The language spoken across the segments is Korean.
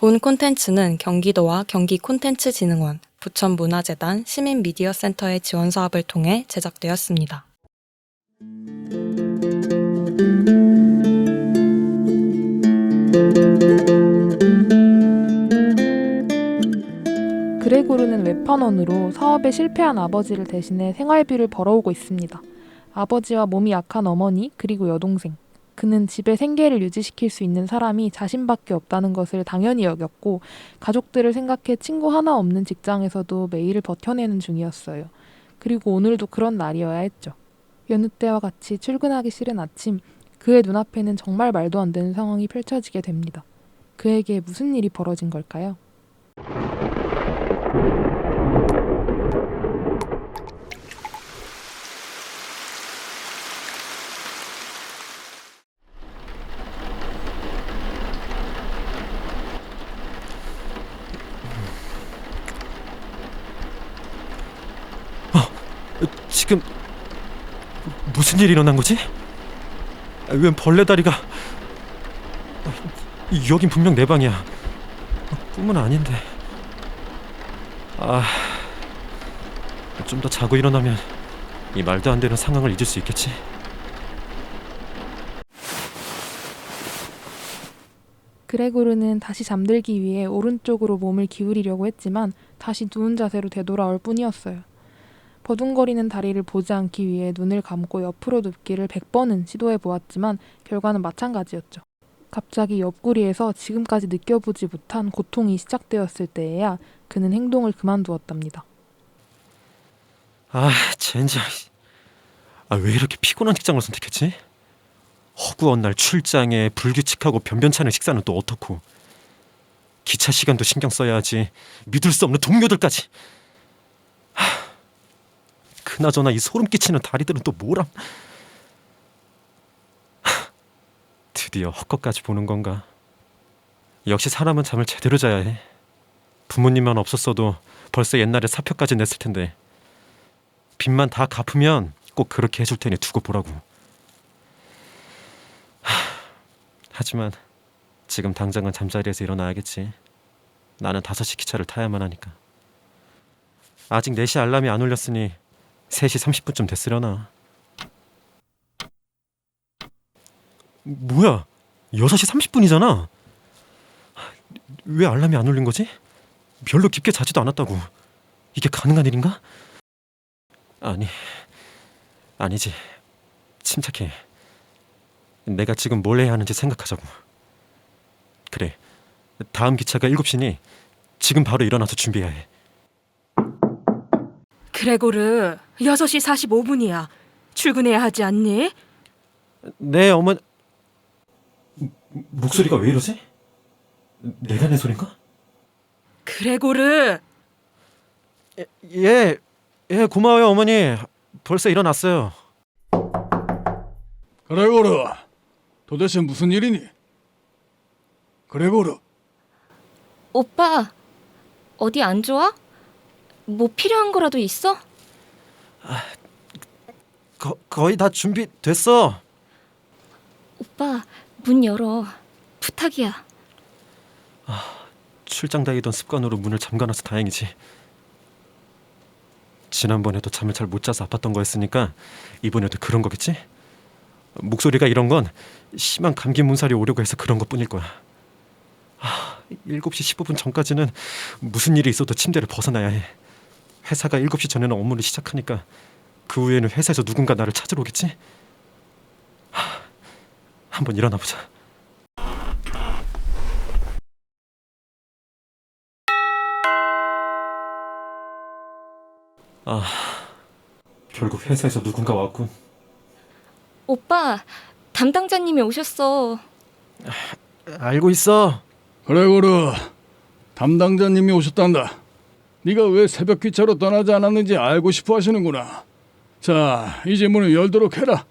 본 콘텐츠는 경기도와 경기콘텐츠진흥원, 부천문화재단 시민미디어센터의 지원 사업을 통해 제작되었습니다. 웹판원으로 사업에 실패한 아버지를 대신해 생활비를 벌어오고 있습니다. 아버지와 몸이 약한 어머니 그리고 여동생. 그는 집에 생계를 유지시킬 수 있는 사람이 자신밖에 없다는 것을 당연히 여겼고 가족들을 생각해 친구 하나 없는 직장에서도 매일을 버텨내는 중이었어요. 그리고 오늘도 그런 날이어야 했죠. 여느 때와 같이 출근하기 싫은 아침 그의 눈앞에는 정말 말도 안 되는 상황이 펼쳐지게 됩니다. 그에게 무슨 일이 벌어진 걸까요? 지금 무슨 일이 일어난 거지? 아, 웬 벌레 다리가 아, 여긴 분명 내 방이야. 아, 꿈은 아닌데. 아, 좀 더 자고 일어나면 이 말도 안 되는 상황을 잊을 수 있겠지. 그레고르는 다시 잠들기 위해 오른쪽으로 몸을 기울이려고 했지만 다시 누운 자세로 되돌아올 뿐이었어요. 버둥거리는 다리를 보지 않기 위해 눈을 감고 옆으로 눕기를 100번은 시도해 보았지만 결과는 마찬가지였죠. 갑자기 옆구리에서 지금까지 느껴보지 못한 고통이 시작되었을 때에야 그는 행동을 그만두었답니다. 아, 젠장. 아, 왜 이렇게 피곤한 직장을 선택했지? 허구한 날 출장에 불규칙하고 변변찮은 식사는 또 어떻고? 기차 시간도 신경 써야 하지. 믿을 수 없는 동료들까지. 하, 그나저나 이 소름 끼치는 다리들은 또? 하, 드디어 헛것까지 보는 건가? 역시 사람은 잠을 제대로 자야 해. 부모님만 없었어도 벌써 옛날에 사표까지 냈을 텐데. 빚만 다 갚으면 꼭 그렇게 해줄 테니 두고 보라고. 하, 하지만 지금 당장은 잠자리에서 일어나야겠지. 나는 5시 기차를 타야만 하니까. 아직 4시 알람이 안 울렸으니 3시 30분쯤 됐으려나. 뭐야? 6시 30분이잖아. 왜 알람이 안 울린 거지? 별로 깊게 자지도 않았다고. 이게 가능한 일인가? 아니, 아니지. 침착해. 내가 지금 뭘 해야 하는지 생각하자고. 그래. 다음 기차가 7시니 지금 바로 일어나서 준비해야 해. 그레고르, 6시 45분이야. 출근해야 하지 않니? 네, 어머. 목소리가 왜 이러지? 내가 내 소린가? 그레고르, 예, 예, 고마워요, 어머니. 벌써 일어났어요. 그레고르, 도대체 무슨 일이니? 그레고르, 오빠, 어디 안 좋아? 뭐 필요한 거라도 있어? 거, 거의 다 준비됐어. 오빠, 문 열어. 부탁이야. 출장 다니던 습관으로 문을 잠가놔서 다행이지. 지난번에도 잠을 잘 못 자서 아팠던 거였으니까 이번에도 그런 거겠지? 목소리가 이런 건 심한 감기 문살이 오려고 해서 그런 것뿐일 거야. 아, 7시 15분 전까지는 무슨 일이 있어도 침대를 벗어나야 해. 회사가 7시 전에는 업무를 시작하니까 그 후에는 회사에서 누군가 나를 찾으러 오겠지? 하, 한번 일어나 보자. 아, 결국 회사에서 누군가 왔군. 오빠, 담당자님이 오셨어. 알고 있어. 그레고르, 담당자님이 오셨단다. 네가 왜 새벽 기차로 떠나지 않았는지 알고 싶어 하시는구나. 자, 이제 문을 열도록 해라.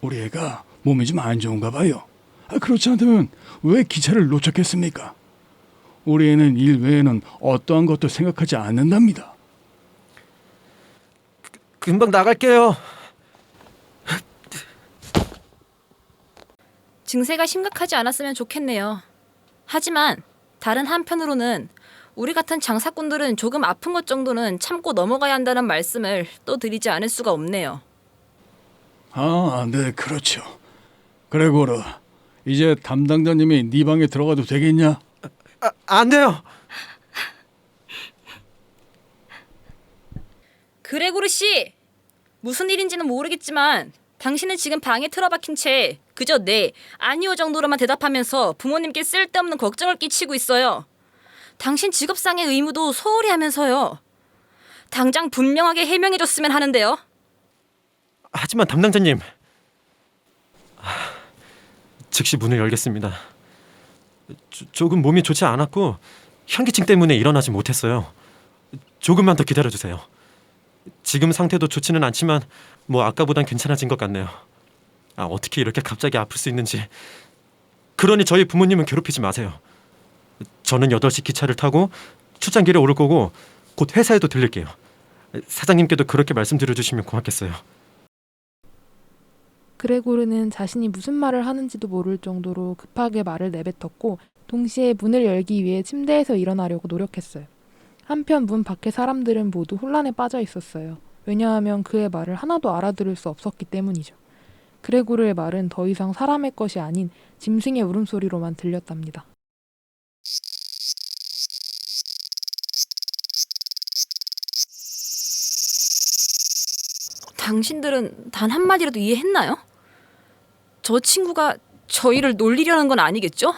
우리 애가 몸이 좀 안 좋은가 봐요. 아, 그렇지 않다면 왜 기차를 놓쳤겠습니까? 우리 애는 일 외에는 어떠한 것도 생각하지 않는답니다. 금방 나갈게요. 증세가 심각하지 않았으면 좋겠네요. 하지만 다른 한편으로는 우리 같은 장사꾼들은 조금 아픈 것 정도는 참고 넘어가야 한다는 말씀을 또 드리지 않을 수가 없네요. 아, 네, 그렇죠. 그레고르, 이제 담당자님이 네 방에 들어가도 되겠냐? 아, 안 돼요. 그레고르 씨, 무슨 일인지는 모르겠지만 당신은 지금 방에 틀어박힌 채 그저 네, 아니요 정도로만 대답하면서 부모님께 쓸데없는 걱정을 끼치고 있어요. 당신 직업상의 의무도 소홀히 하면서요. 당장 분명하게 해명해줬으면 하는데요. 하지만 담당자님. 아, 즉시 문을 열겠습니다. 조, 조금 몸이 좋지 않았고 현기증 때문에 일어나지 못했어요. 조금만 더 기다려 주세요. 지금 상태도 좋지는 않지만 뭐 아까보단 괜찮아진 것 같네요. 아, 어떻게 이렇게 갑자기 아플 수 있는지. 그러니 저희 부모님은 괴롭히지 마세요. 저는 8시 기차를 타고 출장길에 오를 거고 곧 회사에도 들릴게요. 사장님께도 그렇게 말씀드려 주시면 고맙겠어요. 그레고르는 자신이 무슨 말을 하는지도 모를 정도로 급하게 말을 내뱉었고 동시에 문을 열기 위해 침대에서 일어나려고 노력했어요. 한편 문 밖의 사람들은 모두 혼란에 빠져 있었어요. 왜냐하면 그의 말을 하나도 알아들을 수 없었기 때문이죠. 그레고르의 말은 더 이상 사람의 것이 아닌 짐승의 울음소리로만 들렸답니다. 당신들은 단 한마디라도 이해했나요? 저 친구가 저희를 놀리려는 건 아니겠죠?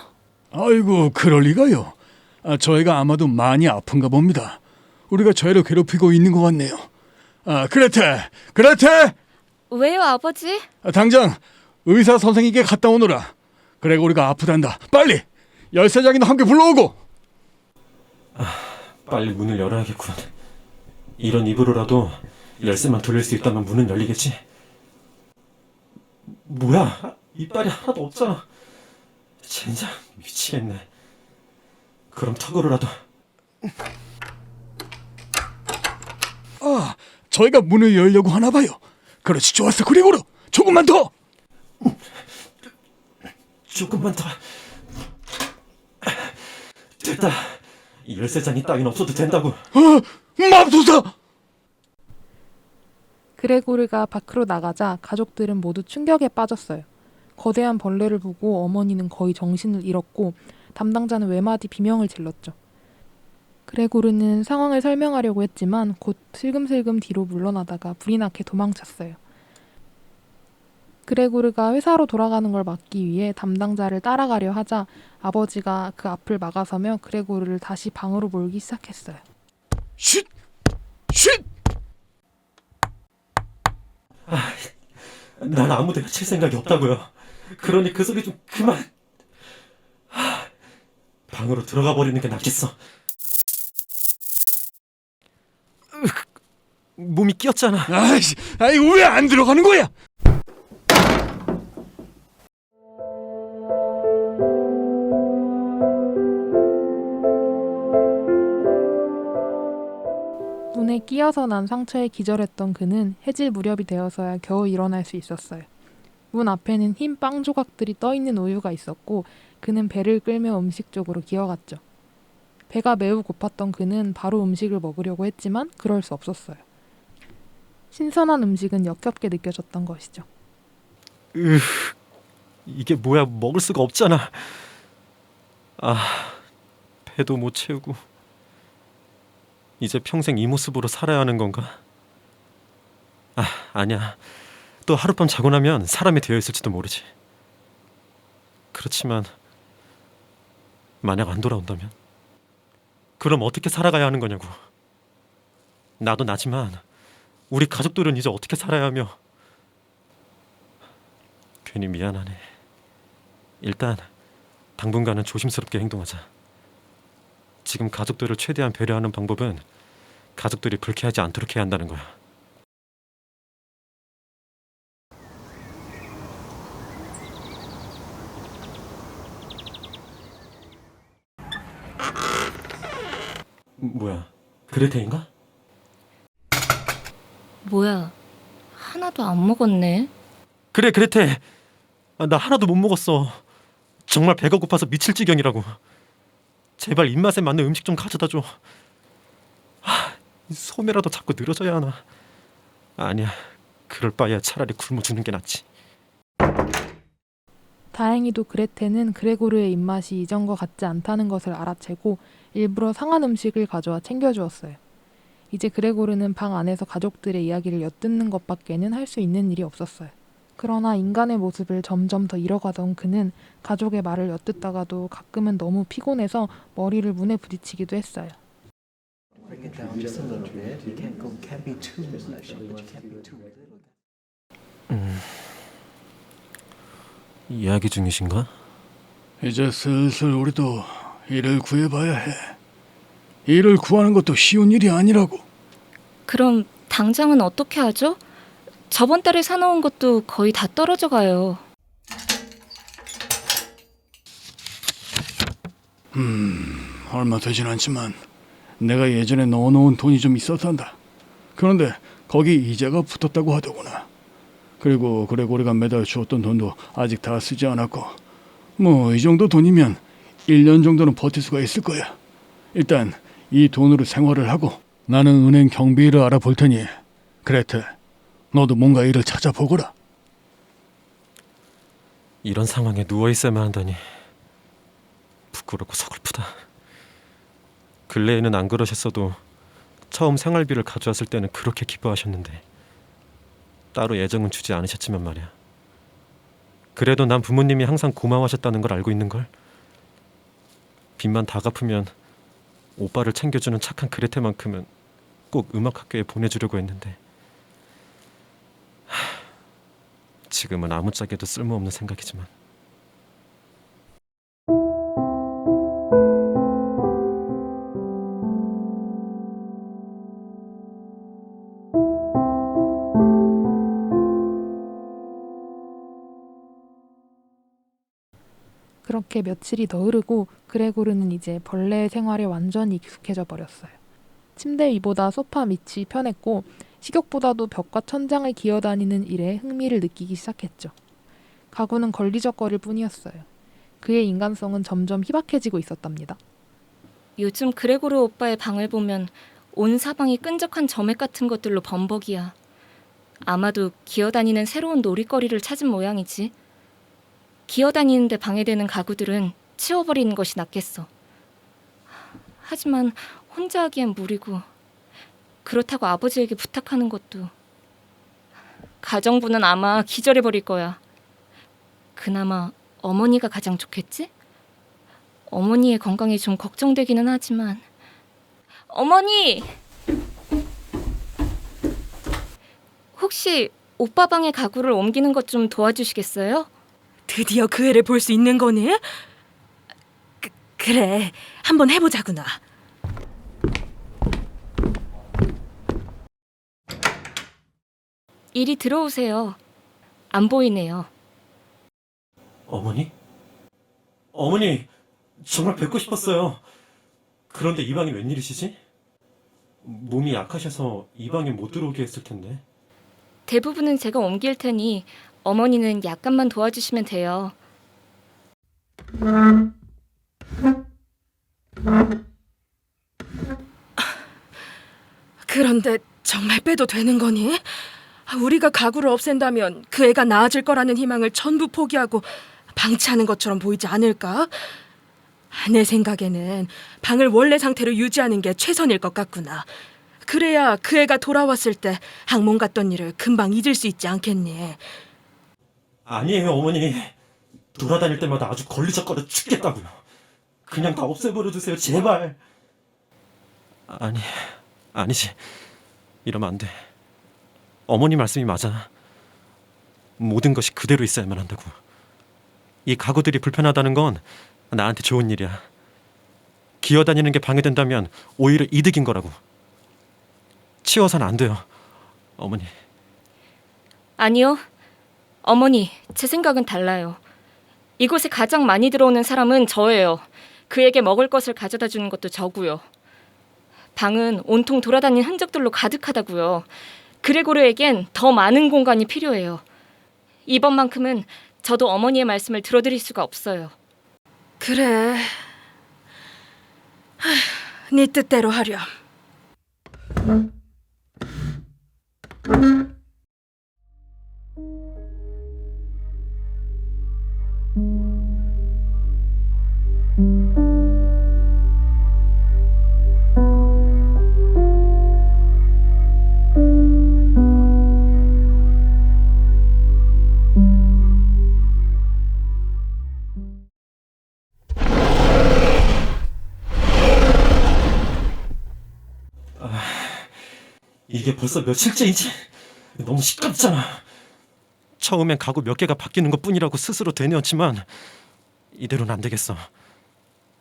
아이고, 그럴 리가요. 아, 저희가 아마도 많이 아픈가 봅니다. 우리가 저희를 괴롭히고 있는 것 같네요. 아, 그레테, 그레테, 왜요, 아버지? 아, 당장 의사 선생님께 갔다 오너라. 그레고리가 아프단다. 빨리 열쇠장이나 함께 불러오고. 빨리 문을 열어야겠군. 이런 입으로라도 열쇠만 돌릴 수 있다면 문은 열리겠지. 뭐야? 이빨이 하나도 없잖아. 젠장 미치겠네. 그럼 턱으로라도 아, 저희가 문을 열려고 하나 봐요. 그렇지, 좋았어, 그레고르. 조금만 더. 조금만 더. 됐다. 이 열쇠장이 따윈 없어도 된다고. 어, 맙소사. 그레고르가 밖으로 나가자 가족들은 모두 충격에 빠졌어요. 거대한 벌레를 보고 어머니는 거의 정신을 잃었고 담당자는 외마디 비명을 질렀죠. 그레고르는 상황을 설명하려고 했지만 곧 슬금슬금 뒤로 물러나다가 불이 나게 도망쳤어요. 그레고르가 회사로 돌아가는 걸 막기 위해 담당자를 따라가려 하자 아버지가 그 앞을 막아서며 그레고르를 다시 방으로 몰기 시작했어요. 쉿, 쉿. 난 아무데나 칠 생각이 없다고요. 그러니 그 소리 좀 그만. 하, 방으로 들어가 버리는 게 낫겠어. 몸이 끼었잖아. 아이씨, 아이 왜 안 들어가는 거야? 끼어서 난 상처에 기절했던 그는 해질 무렵이 되어서야 겨우 일어날 수 있었어요. 문 앞에는 흰 빵 조각들이 떠 있는 우유가 있었고 그는 배를 끌며 음식 쪽으로 기어갔죠. 배가 매우 고팠던 그는 바로 음식을 먹으려고 했지만 그럴 수 없었어요. 신선한 음식은 역겹게 느껴졌던 것이죠. 으, 이게 뭐야? 먹을 수가 없잖아. 아, 배도 못 채우고 이제 평생 이 모습으로 살아야 하는 건가? 아, 아니야. 또 하룻밤 자고 나면 사람이 되어 있을지도 모르지. 그렇지만 만약 안 돌아온다면 그럼 어떻게 살아가야 하는 거냐고. 나도 나지만 우리 가족들은 이제 어떻게 살아야 하며 괜히 미안하네. 일단 당분간은 조심스럽게 행동하자. 지금 가족들을 최대한 배려하는 방법은 가족들이 불쾌하지 않도록 해야 한다는 거야. 뭐야? 그레테인가? 뭐야? 하나도 안 먹었네. 그래 그레테. 아, 나 하나도 못 먹었어. 정말 배가 고파서 미칠 지경이라고. 제발 입맛에 맞는 음식 좀 가져다 줘. 하, 이 소매라도 자꾸 늘어져야 하나. 아니야. 그럴 바에야 차라리 굶어 죽는 게 낫지. 다행히도 그레테는 그레고르의 입맛이 이전과 같지 않다는 것을 알아채고 일부러 상한 음식을 가져와 챙겨주었어요. 이제 그레고르는 방 안에서 가족들의 이야기를 엿듣는 것밖에는 할 수 있는 일이 없었어요. 그러나 인간의 모습을 점점 더 잃어가던 그는 가족의 말을 엿듣다가도 가끔은 너무 피곤해서 머리를 문에 부딪히기도 했어요. Little. 이야기 중이신가? 이제 슬슬 우리도 일을 구해봐야 해. 일을 구하는 것도 쉬운 일이 아니라고. 그럼 당장은 어떻게 하죠? 저번 달에 사놓은 것도 거의 다 떨어져 가요. 얼마 되진 않지만 내가 예전에 넣어놓은 돈이 좀 있었단다. 그런데 거기 이자가 붙었다고 하더구나. 그리고 그레고리가 매달 주었던 돈도 아직 다 쓰지 않았고 뭐 이 정도 돈이면 1년 정도는 버틸 수가 있을 거야. 일단 이 돈으로 생활을 하고 나는 은행 경비를 알아볼 테니 그레테 너도 뭔가 일을 찾아보거라. 이런 상황에 누워 있어야만 한다니 부끄럽고 서글프다. 근래에는 안 그러셨어도 처음 생활비를 가져왔을 때는 그렇게 기뻐하셨는데 따로 애정은 주지 않으셨지만 말이야. 그래도 난 부모님이 항상 고마워하셨다는 걸 알고 있는 걸. 빚만 다 갚으면 오빠를 챙겨주는 착한 그레테만큼은 꼭 음악학교에 보내주려고 했는데 하, 지금은 아무짝에도 쓸모없는 생각이지만 그렇게 며칠이 더 흐르고 그레고르는 이제 벌레 생활에 완전히 익숙해져 버렸어요. 침대 위보다 소파 밑이 편했고 식욕보다도 벽과 천장을 기어다니는 일에 흥미를 느끼기 시작했죠. 가구는 걸리적거릴 뿐이었어요. 그의 인간성은 점점 희박해지고 있었답니다. 요즘 그레고르 오빠의 방을 보면 온 사방이 끈적한 점액 같은 것들로 범벅이야. 아마도 기어다니는 새로운 놀이거리를 찾은 모양이지. 기어다니는데 방해되는 가구들은 치워버리는 것이 낫겠어. 하지만 혼자 하기엔 무리고 그렇다고 아버지에게 부탁하는 것도 가정부는 아마 기절해 버릴 거야. 그나마 어머니가 가장 좋겠지? 어머니의 건강이 좀 걱정되기는 하지만 어머니 혹시 오빠 방의 가구를 옮기는 것 좀 도와주시겠어요? 드디어 그 애를 볼 수 있는 거니? 그, 그래, 한번 해보자구나. 이리 들어오세요. 안 보이네요. 어머니? 어머니 정말 뵙고 싶었어요. 그런데 이 방이 웬일이시지? 몸이 약하셔서 이 방에 못 들어오게 했을 텐데. 대부분은 제가 옮길 테니 어머니는 약간만 도와주시면 돼요. 그런데 정말 빼도 되는 거니? 우리가 가구를 없앤다면 그 애가 나아질 거라는 희망을 전부 포기하고 방치하는 것처럼 보이지 않을까? 내 생각에는 방을 원래 상태로 유지하는 게 최선일 것 같구나. 그래야 그 애가 돌아왔을 때 항몽 같던 일을 금방 잊을 수 있지 않겠니? 아니에요 어머니. 돌아다닐 때마다 아주 걸리적거려 죽겠다고요. 그냥 다 없애버려 주세요 제발. 아니 아니지. 이러면 안 돼. 어머니 말씀이 맞아. 모든 것이 그대로 있어야만 한다고. 이 가구들이 불편하다는 건 나한테 좋은 일이야. 기어다니는 게 방해된다면 오히려 이득인 거라고. 치워서는 안 돼요. 어머니. 아니요. 어머니, 제 생각은 달라요. 이곳에 가장 많이 들어오는 사람은 저예요. 그에게 먹을 것을 가져다 주는 것도 저고요. 방은 온통 돌아다닌 흔적들로 가득하다고요. 그레고르에겐 더 많은 공간이 필요해요. 이번만큼은 저도 어머니의 말씀을 들어드릴 수가 없어요. 그래. 하, 네 뜻대로 하렴. 벌써 며칠째인지 너무 시끄럽잖아. 처음엔 가구 몇 개가 바뀌는 것 뿐이라고 스스로 되뇌었지만 이대로는 안 되겠어.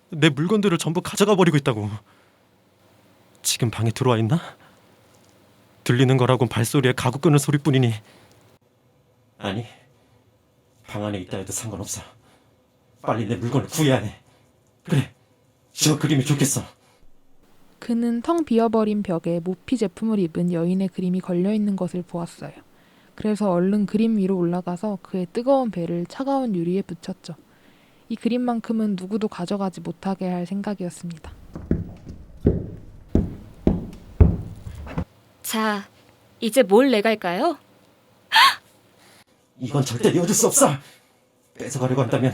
내 물건들을 전부 가져가 버리고 있다고. 지금 방에 들어와 있나? 들리는 거라곤 발소리에 가구 끄는 소리뿐이니. 아니, 방 안에 있다 해도 상관없어. 빨리 내 물건을 구해야 해. 그래, 저 그림이 좋겠어. 그는 텅 비어버린 벽에 모피 제품을 입은 여인의 그림이 걸려 있는 것을 보았어요. 그래서 얼른 그림 위로 올라가서 그의 뜨거운 배를 차가운 유리에 붙였죠. 이 그림만큼은 누구도 가져가지 못하게 할 생각이었습니다. 자, 이제 뭘 내갈까요? 이건 절대 내어줄 수 없어. 뺏어가려고 한다면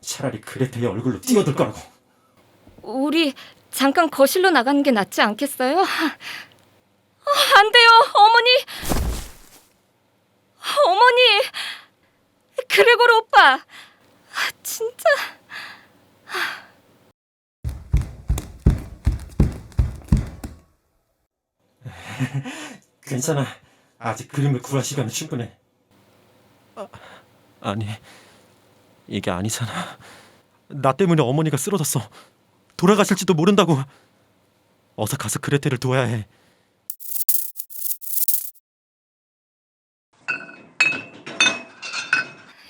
차라리 그레테의 얼굴로 뛰어들 거라고. 우리 잠깐 거실로 나가는 게 낫지 않겠어요? 어, 안 돼요, 어머니. 어머니. 그레고르 오빠. 아, 진짜. 괜찮아. 아직 그림을 구할 시간은 충분해. 아, 아니, 이게 아니잖아. 나 때문에 어머니가 쓰러졌어. 돌아가실지도 모른다고. 어서 가서 그레테를 도와야 해.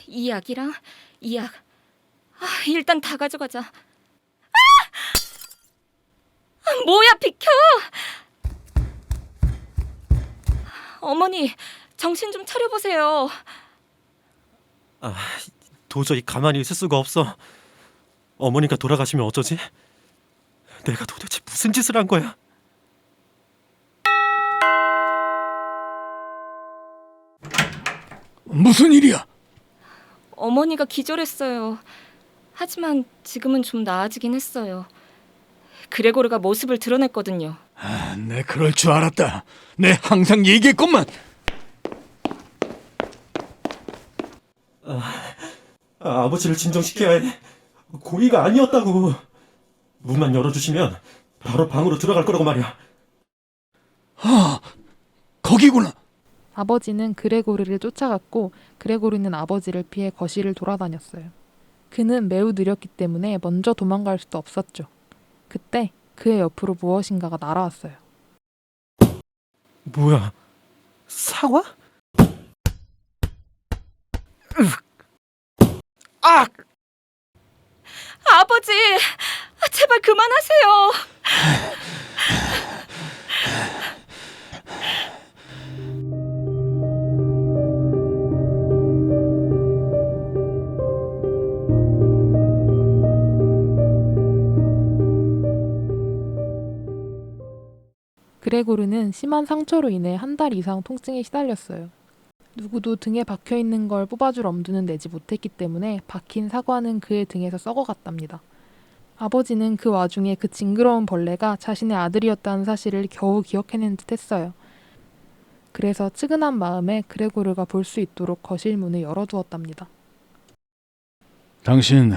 이 약이랑 이 약. 아, 일단 다 가져가자. 아! 아, 뭐야, 비켜! 어머니, 정신 좀 차려보세요. 아, 도저히 가만히 있을 수가 없어. 어머니가 돌아가시면 어쩌지? 내가 도대체 무슨 짓을 한 거야? 무슨 일이야? 어머니가 기절했어요. 하지만 지금은 좀 나아지긴 했어요. 그레고르가 모습을 드러냈거든요. 아, 내 그럴 줄 알았다. 내 항상 얘기했건만. 아, 아버지를 진정시켜야 해. 고의가 아니었다고. 문만 열어주시면 바로 방으로 들어갈 거라고 말이야. 아, 거기구나. 아버지는 그레고르를 쫓아갔고 그레고르는 아버지를 피해 거실을 돌아다녔어요. 그는 매우 느렸기 때문에 먼저 도망갈 수도 없었죠. 그때 그의 옆으로 무엇인가가 날아왔어요. 뭐야? 사과? 아! 아버지, 아, 제발 그만하세요. 그레고르는 심한 상처로 인해 한 달 이상 통증에 시달렸어요. 누구도 등에 박혀 있는 걸 뽑아줄 엄두는 내지 못했기 때문에 박힌 사과는 그의 등에서 썩어갔답니다. 아버지는 그 와중에 그 징그러운 벌레가 자신의 아들이었다는 사실을 겨우 기억해낸 듯 했어요. 그래서 측은한 마음에 그레고르가 볼 수 있도록 거실 문을 열어두었답니다. 당신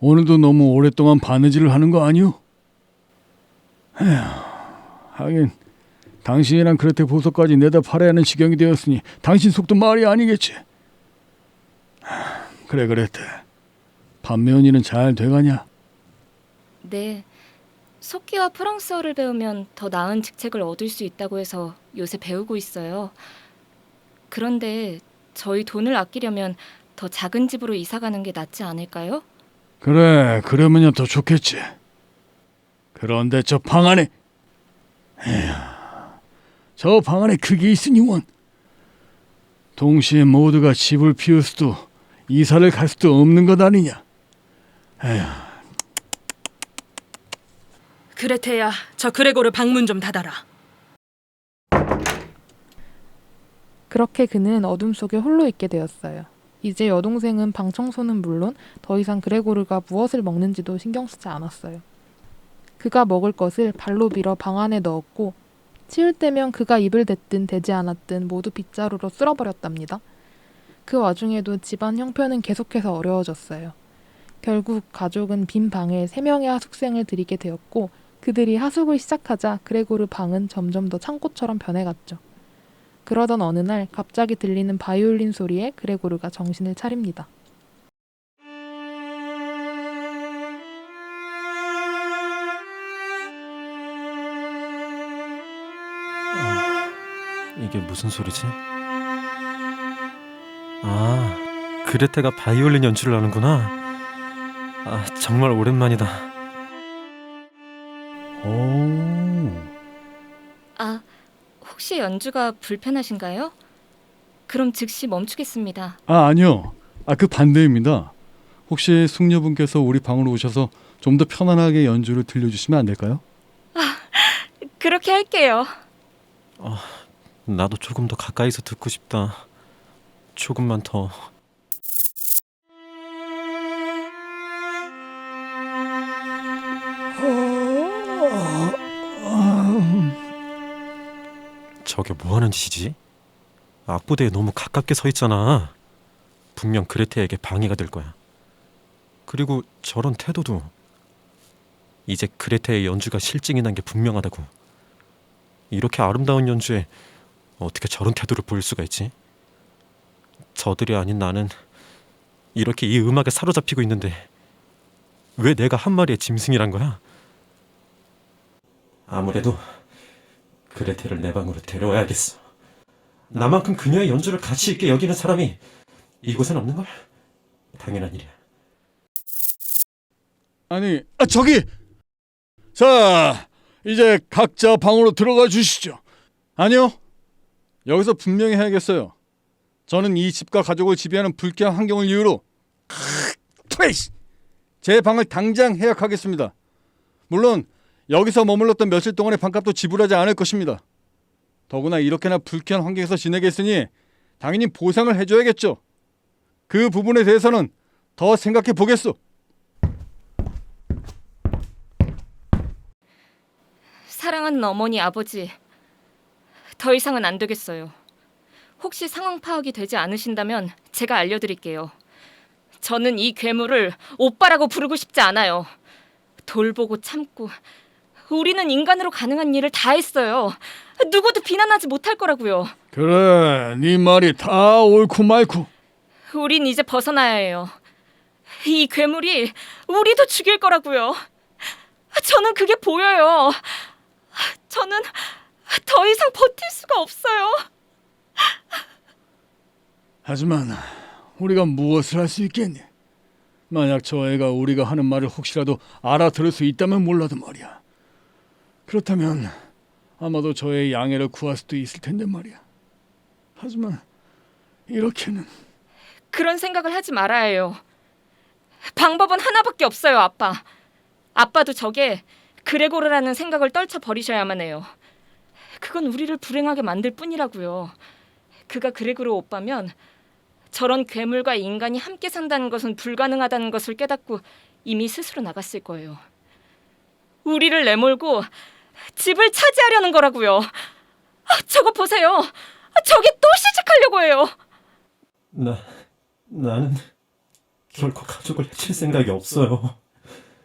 오늘도 너무 오랫동안 바느질을 하는 거 아니오? 하긴 당신이랑 그레테 보석까지 내다 팔아야 하는 지경이 되었으니 당신 속도 말이 아니겠지. 하, 그래 그레테, 판매원일은 잘 돼가냐? 네. 속기와 프랑스어를 배우면 더 나은 직책을 얻을 수 있다고 해서 요새 배우고 있어요. 그런데 저희 돈을 아끼려면 더 작은 집으로 이사 가는 게 낫지 않을까요? 그래, 그러면야 더 좋겠지. 그런데 저 방 안에 저 방 안에 그게 있으니 원. 동시에 모두가 집을 피울 수도 이사를 갈 수도 없는 것 아니냐. 에휴, 그레테야, 저 그레고르 방문 좀 닫아라. 그렇게 그는 어둠 속에 홀로 있게 되었어요. 이제 여동생은 방 청소는 물론 더 이상 그레고르가 무엇을 먹는지도 신경 쓰지 않았어요. 그가 먹을 것을 발로 밀어 방 안에 넣었고 치울 때면 그가 입을 댔든 대지 않았든 모두 빗자루로 쓸어버렸답니다. 그 와중에도 집안 형편은 계속해서 어려워졌어요. 결국 가족은 빈 방에 세 명의 하숙생을 들이게 되었고 그들이 하숙을 시작하자 그레고르 방은 점점 더 창고처럼 변해갔죠. 그러던 어느 날 갑자기 들리는 바이올린 소리에 그레고르가 정신을 차립니다. 이게 무슨 소리지? 아, 그레테가 바이올린 연주를 하는구나. 아, 정말 오랜만이다. 연주가 불편하신가요? 그럼 즉시 멈추겠습니다. 아 아니요. 아 그 반대입니다. 혹시 숙녀분께서 우리 방으로 오셔서 좀 더 편안하게 연주를 들려주시면 안 될까요? 그렇게 할게요. 나도 조금 더 가까이서 듣고 싶다. 조금만 더. 저게 뭐 하는 짓이지? 악보대에 너무 가깝게 서 있잖아. 분명 그레테에게 방해가 될 거야. 그리고 저런 태도도 이제 그레테의 연주가 실증이 난 게 분명하다고. 이렇게 아름다운 연주에 어떻게 저런 태도를 보일 수가 있지? 저들이 아닌 나는 이렇게 이 음악에 사로잡히고 있는데 왜 내가 한 마리의 짐승이란 거야? 아무래도 그레테를 내 방으로 데려와야겠어. 나만큼 그녀의 연주를 가치 있게 여기는 사람이 이곳엔 없는 걸? 당연한 일이야. 아니, 아 저기. 자, 이제 각자 방으로 들어가 주시죠. 아니요. 여기서 분명히 해야겠어요. 저는 이 집과 가족을 지배하는 불쾌한 환경을 이유로 제 방을 당장 해약하겠습니다. 물론 여기서 머물렀던 며칠 동안의 방값도 지불하지 않을 것입니다. 더구나 이렇게나 불쾌한 환경에서 지내게 했으니 당연히 보상을 해줘야겠죠. 그 부분에 대해서는 더 생각해 보겠소. 사랑하는 어머니, 아버지. 더 이상은 안 되겠어요. 혹시 상황 파악이 되지 않으신다면 제가 알려드릴게요. 저는 이 괴물을 오빠라고 부르고 싶지 않아요. 돌보고 참고 우리는 인간으로 가능한 일을 다 했어요. 누구도 비난하지 못할 거라고요. 그래, 네 말이 다 옳고 말고. 우린 이제 벗어나야 해요. 이 괴물이 우리도 죽일 거라고요. 저는 그게 보여요. 저는 더 이상 버틸 수가 없어요. 하지만 우리가 무엇을 할 수 있겠니? 만약 저 애가 우리가 하는 말을 혹시라도 알아들을 수 있다면 몰라도 말이야. 그렇다면 아마도 저의 양해를 구할 수도 있을 텐데 말이야. 하지만 이렇게는 그런 생각을 하지 말아야 해요. 방법은 하나밖에 없어요, 아빠. 아빠도 저게 그레고르라는 생각을 떨쳐 버리셔야만 해요. 그건 우리를 불행하게 만들 뿐이라고요. 그가 그레고르 오빠면 저런 괴물과 인간이 함께 산다는 것은 불가능하다는 것을 깨닫고 이미 스스로 나갔을 거예요. 우리를 내몰고 집을 차지하려는 거라고요. 아, 저거 보세요. 아, 저게 또 시집하려고 해요. 나 나는 결코 가족을 해칠 생각이 없어요.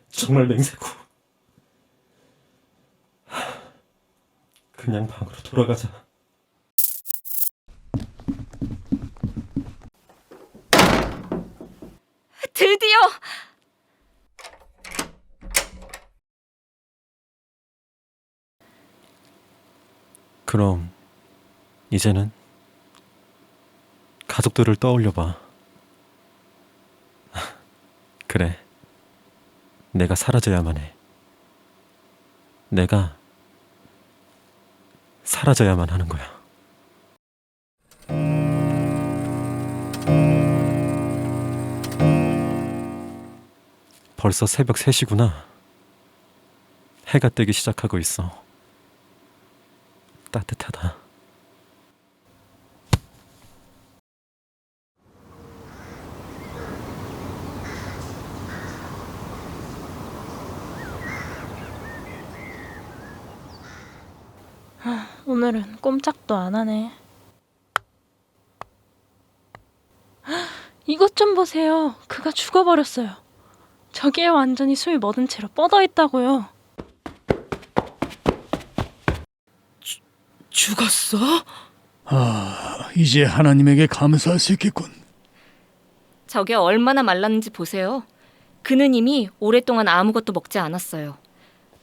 정말 맹세고. 하, 그냥 방으로 돌아가자. 드디어 그럼 이제는 가족들을 떠올려 봐. 그래. 내가 사라져야만 해. 내가 사라져야만 하는 거야. 벌써 새벽 3시구나. 해가 뜨기 시작하고 있어. 따뜻하다. 오늘은 꼼짝도 안 하네. 헉, 이것 좀 보세요. 그가 죽어버렸어요. 저기에 완전히 숨이 멎은 채로 뻗어 있다고요. 죽었어? 아, 이제 하나님에게 감사할 수 있겠군. 저게 얼마나 말랐는지 보세요. 그는 이미 오랫동안 아무것도 먹지 않았어요.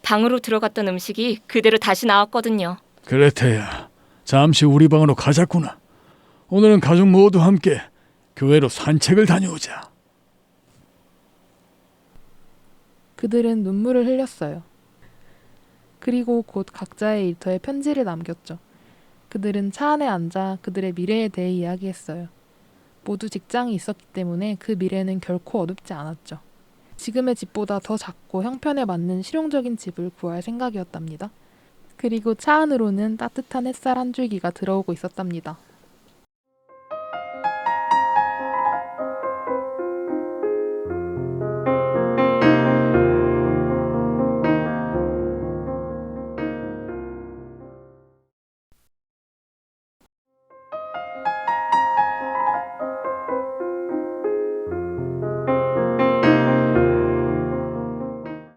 방으로 들어갔던 음식이 그대로 다시 나왔거든요. 그레테야, 잠시 우리 방으로 가자꾸나. 오늘은 가족 모두 함께 교회로 산책을 다녀오자. 그들은 눈물을 흘렸어요. 그리고 곧 각자의 일터에 편지를 남겼죠. 그들은 차 안에 앉아 그들의 미래에 대해 이야기했어요. 모두 직장이 있었기 때문에 그 미래는 결코 어둡지 않았죠. 지금의 집보다 더 작고 형편에 맞는 실용적인 집을 구할 생각이었답니다. 그리고 차 안으로는 따뜻한 햇살 한 줄기가 들어오고 있었답니다.